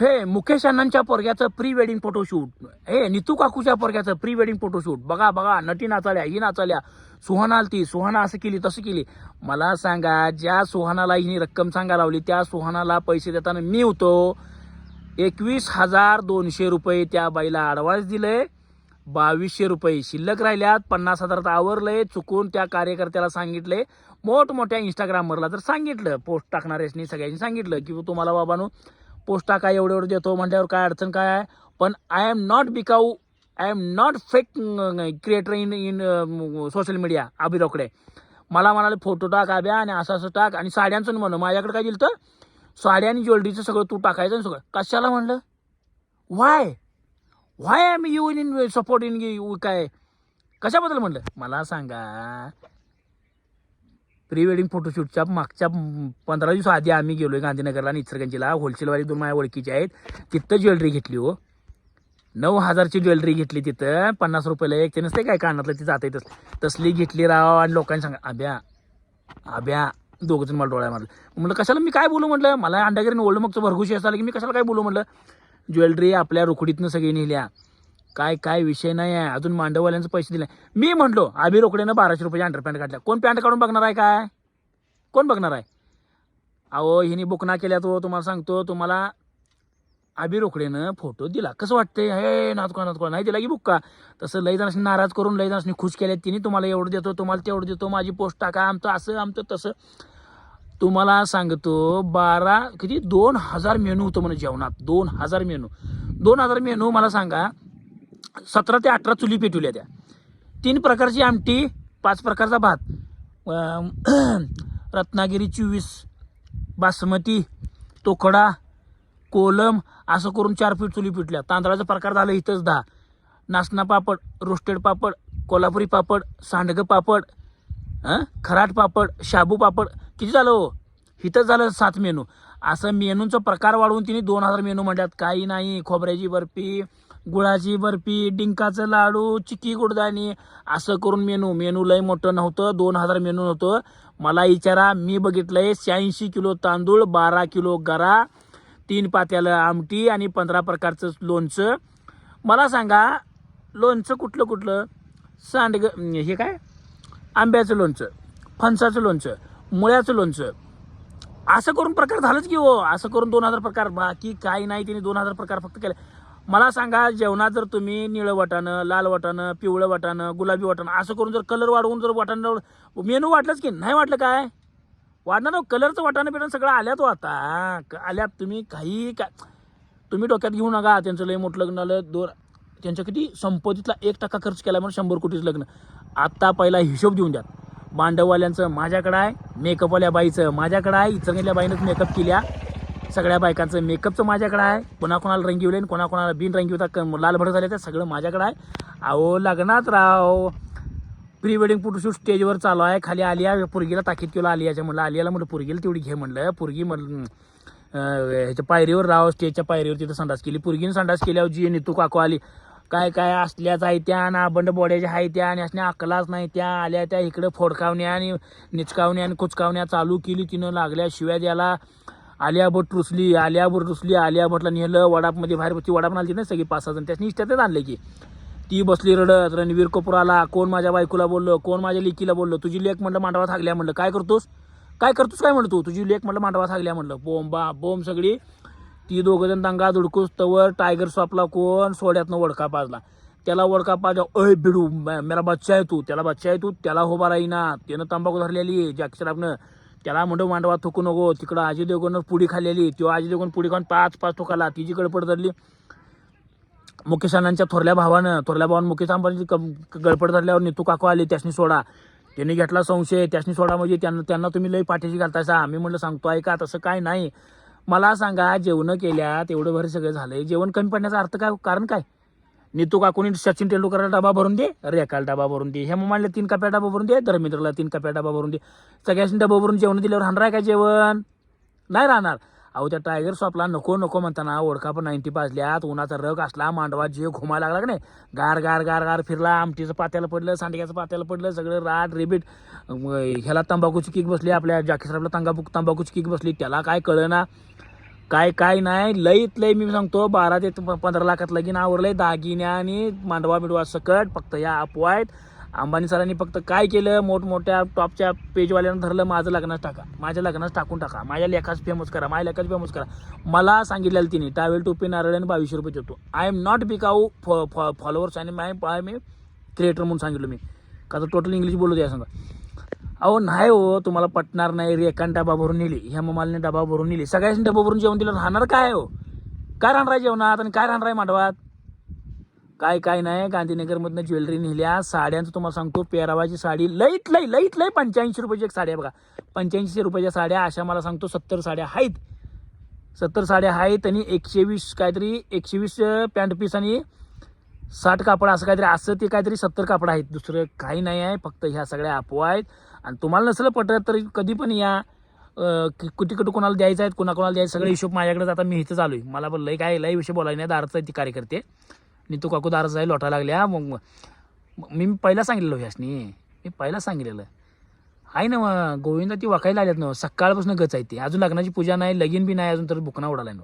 हे मुकेश अण्णांच्या पोरग्याचं प्री वेडिंग फोटोशूट हे नितू काकूच्या पोरग्याचं प्री वेडिंग फोटोशूट बघा बघा नटी नाचाल्या ही नाचाल्या. सुहाना आलती सुहाना असं केली तसं केली. मला सांगा ज्या सुहानाला हिने रक्कम सांगा लावली त्या सुहानाला पैसे देताना मी होतो. एकवीस हजार दोनशे रुपये त्या बाईला ॲडव्हान्स दिले. बावीसशे रुपये शिल्लक राहिल्यात पन्नास हजारात आवरले चुकून त्या कार्यकर्त्याला सांगितले. मोठमोठ्या इंस्टाग्रामवरला तर सांगितलं पोस्ट टाकणाऱ्यासनी सगळ्यांनी सांगितलं की तुम्हाला बाबानो पोस्ट टाका एवढं एवढं देतो म्हटल्यावर काय अडचण काय आहे? पण आय एम नॉट बिकाऊ I am not fake creator in in social media अभिरोकडे मला म्हणाले फोटो टाक आब्या आणि असं असं टाक आणि साड्यांचं म्हणलं माझ्याकडे काय दिलं तर साड्या आणि ज्वेलरीचं सगळं तू टाकायचं सगळं. कशाला म्हणलं? Why why I you in in support in काय? कशाबद्दल म्हणलं? मला सांगा प्री वेडिंग फोटोशूटच्या मागच्या पंधरा दिवस आधी आम्ही गेलो आहे गांधीनगरला आणि इचरगंजीला होलसेलवाली दोन माझ्या ओळखीचे आहेत. तिथं ज्वेलरी घेतली हो. नऊ हजारची ज्वेलरी घेतली तिथं. पन्नास रुपयाला एक. ते नसते काय कानातलं ती जाते तस तसली घेतली राव आणि लोकांनी सांगा अभ्या अभ्या दोघं जण मला डोळ्या मारलं. म्हटलं कशाला मी काय बोलू? म्हटलं मला अंडागिरीने ओल्ड मगचं भरघुशी असं आलं की मी कशाला काय बोलू? म्हटलं ज्वेलरी आपल्या रुकडीतनं सगळी नेल्या काय काय विषय नाही आहे अजून मांडववाल्यांचं पैसे दिले. मी म्हटलो आम्ही रोकडीनं बाराशे रुपयाची अंडरपॅन्ट काढल्या कोण पॅन्ट काढून बघणार आहे काय? कोण बघणार आहे? अहो हिने बुकना केल्या तो हो, तुम्हाला सांगतो तुम्हाला आबी रोकडेनं फोटो दिला. कसं वाटतंय? हे नातकोळा नातकोळा नाही दिला की बुक्का तसं लई जणांनी नाराज करून लई जणांनी खुश केले तिने. तुम्हाला एवढं देतो तुम्हाला तेवढं देतो. माझी पोस्ट टाका आमचं असं आमचं तसं. तुम्हाला सांगतो बारा किती? दोन हजार मेनू होतं म्हणे जेवणात. दोन हजार मेनू. दोन हजार मेनू मला सांगा. सतरा ते अठरा चुली पेटवल्या त्या. तीन प्रकारची आमटी पाच प्रकारचा भात. रत्नागिरी चोवीस बासमती तोकडा कोलम असं करून चार फीट चुली पिटल्या. तांदळाचा प्रकार झालं इथंच दहा. नाचना पापड रोस्टेड पापड कोल्हापुरी पापड सांडगं पापड खराट पापड शाबू पापड. किती झालं हो? इथंच झालं सात मेनू. असं मेनूंचा प्रकार वाढवून तिने दोन हजार मेनू म्हणतात काही नाही खोबऱ्याची बर्फी गुळाची बर्फी डिंकाचं लाडू चिकी गुडदाणी असं करून मेनू. मेनू लय मोठं नव्हतं दोन हजार मेनू नव्हतं. मला विचारा मी बघितलंय शहाऐंशी किलो तांदूळ बारा किलो गरा तीन पात्यालं आमटी आणि पंधरा प्रकारचं लोणचं. मला सांगा लोणचं कुठलं कुठलं? सांडग हे काय? आंब्याचं लोणचं फणसाचं लोणचं मुळ्याचं लोणचं. असं करून प्रकार झालंच की हो. असं करून दोन हजार प्रकार बाकी काही नाही तिने दोन हजार प्रकार फक्त केले. मला सांगा जेवणात जर तुम्ही निळं वाटाणं लाल वाटाणं पिवळं वाटाणं गुलाबी वाटाणं असं करून जर कलर वाढवून जर वाटाणं मेनू वाटलंच की नाही वाटलं काय? वाटणार ना कलरचं वाटाणं बिटाणं सगळं आल्यात हो आता. क- आल्यात तुम्ही काही काय तुम्ही डोक्यात घेऊ नका. त्यांचं लय मोठं लग्न आलं दोन त्यांच्या किती? संपत्तीतला एक टक्का खर्च केला म्हणून शंभर कोटीचं लग्न. आत्ता पहिला हिशोब देऊन द्या. मांडववाल्यांचं माझ्याकडं आहे मेकअपवाल्या बाईचं. माझ्याकडं आहे इचरंगील्या बाईनंच मेकअप केल्या. सगळ्या बायकांचं मेकअपचं माझ्याकडं आहे. कोणाकोणाला रंगीवले आणि कोणाकोणाला बिन रंगीवता क- लाल भडक झाले तर सगळं माझ्याकडं आहे. अहो लग्नात राव. प्री वेडिंग फोटोशूट स्टेजवर चालू आहे. खाली आलिया पुरगीला ताकीद केलं आलियाच्या म्हणलं आलियाला म्हणलं पुरगीला तेवढी घे म्हणलं. पुरगी म्हण ह्याच्या पायरीवर राव स्टेजच्या पायरीवर तिथं संडास केली. पुरगीने संडास केल्यावर जी नितू काकू आली काय काय असल्याच आहे त्या ना बंड बोड्याच्या आहे त्या आणि असण्या अकलाच नाही त्या. आल्या त्या इकडं फोडकावण्या आणि निचकावण्या आणि कुचकावण्या चालू केली तिनं लागल्या शिव्या द्यायला. आलिया भट रुसली आलिया भट रुसली आलिया भटला नेलं वडापमध्ये बाहेर ती वडाप आली ना सगळी पाच सहा जण. त्याची इष्टातच आणले की. ती बसली रडत रणवीर कपूर आला कोण माझ्या बायकोला बोललं कोण माझ्या लेकीला बोललं तुझी लेख म्हटलं मांडवा थागल्या म्हणलं काय करतोस? काय करतोस काय म्हणतो तुझी लेख म्हटलं मांडवा थागल्या म्हणलं बोंबा बोंब सगळी. ती दोघं जण दंगा धुडकूस तवर टायगर स्वापला कोण सोड्यातनं वडका पाजला. त्याला वडका पाजा अय बिडू मेरा बच्चा आहे तू त्याला बच्चा आहे तू त्याला होबा राहीना त्यानं तंबाखू धरलेली आपनं त्याला म्हणतो मांडवा थुकू नको तिकडं आजी देवगणनं पुडी खाल्लेली तो आजी देवगण पुडी खाऊन पाच पाच थुकाला तिची गडपड धरली. मुकेश अण्णांच्या थोरल्या भावानं थोरल्या भावानं मुकेश अंबानीची क- गडपड धरल्यावर नितू काकू आली त्यासनी सोडा. त्यांनी घेतला संशय त्यासनी सोडा म्हणजे त्यांना त्यांना तुम्ही लई पाठीशी घालतायसा मी म्हणलं सांगतो ऐका तसं काय नाही. मला सांगा जेवणं केल्यात एवढं भर सगळं झालंय. जेवण कमी पडण्याचा अर्थ काय कारण काय? नीतू काकूनी सचिन तेंडुलकरला डबा भरून दे रेखाला डबा भरून दे हे म्हणले तीन कप्या डबा भरून दे धर्मेंद्रला तीन कप्या डबा भरून दे. सगळ्यांनी डबा भरून जेवण दिल्यावर राहणार आहे का जेवण? नाही राहणार. अहो त्या टायगर शॉपला नको नको म्हणताना ओळखा पण नाईन्टी पाजल्यात उन्हाचा रग असला मांडवा जीव घुमायला लागला का नाही? गार गार गार गार फिरला आमटीचं पात्याला पडलं सांडग्याचं पात्याला पडलं सगळं राड रिबीट ह्याला तंबाखूची किक बसली आपल्या जाकीसराबला तंबाखू तंबाखूची किक बसली त्याला काय कळना? काय काय नाही लईत लई मी सांगतो बारा ते पंधरा लाखात लगीन आवरलंय दागिन्या आणि मांडवा बिडवा सकट फक्त या अपवायत अंबानी सरांनी फक्त काय केलं मोठमोठ्या टॉपच्या पेजवाल्यानं धरलं माझं लग्नाच टाका. माझ्या लग्नाच टाकून टाका. माझ्या लेखाच फेमस करा माझ्या लेखाच फेमस करा. मला सांगितलेलं तिने टावेल टोपी नारळ आणि बावीसशे रुपये देतो. आय एम नॉट बिकाऊ फॉलोअर्स आणि माय आय मी क्रिएटर म्हणून सांगितलं मी. का तर टोटल इंग्लिश बोलू द्या सांगा. अहो नाही हो तुम्हाला पटणार नाही. रेखान डबा भरून नेली. ह्या ममालने डबा भरून नेली. सगळ्यांनी डबा भरून जेवण दिलं. राहणार काय हो? काय राहणार आहे जेवणात आणि काय राहणार आहे मांडवात? काय काय नाही. गांधीनगरमधनं ज्वेलरी नेल्या. साड्यांचं तुम्हाला सांगतो पेरावाची साडी. लईत लई लईत लई पंच्याऐंशी रुपयाची एक साड्या बघा. पंच्याऐंशी रुपयाच्या साड्या अशा मला सांगतो सत्तर साड्या आहेत. सत्तर साड्या आहेत आणि एकशे वीस काहीतरी एकशे वीस पॅन्ट पीस आणि साठ कापड असं काहीतरी असं ते काहीतरी सत्तर कापड आहेत. दुसरं काही नाही आहे फक्त ह्या सगळ्या अफवा आहेत. आणि तुम्हाला नसलं पटत तर कधी पण या. अं, कि- कुठे कुठे कोणाला द्यायचं आहेत कोणाकोणाला द्यायचं सगळे हिशोब माझ्याकडे आता मी इथं चालू आहे. मला पण लय काय लय विषय बोलायला नाही. दाराचा ती कार्यकर्ते. नीतू काकू दारचं आहे लोटा लागल्या. मग मी पहिला सांगितलेलं ह्यासनी. मी पहिला सांगितलेलं. आहे ना मग गोविंदा ती वाकायला आल्यात ना सकाळपासून गच आहे ती. अजून लग्नाची पूजा नाही लगीन बी नाही अजून तर बुकना उडालाय ना.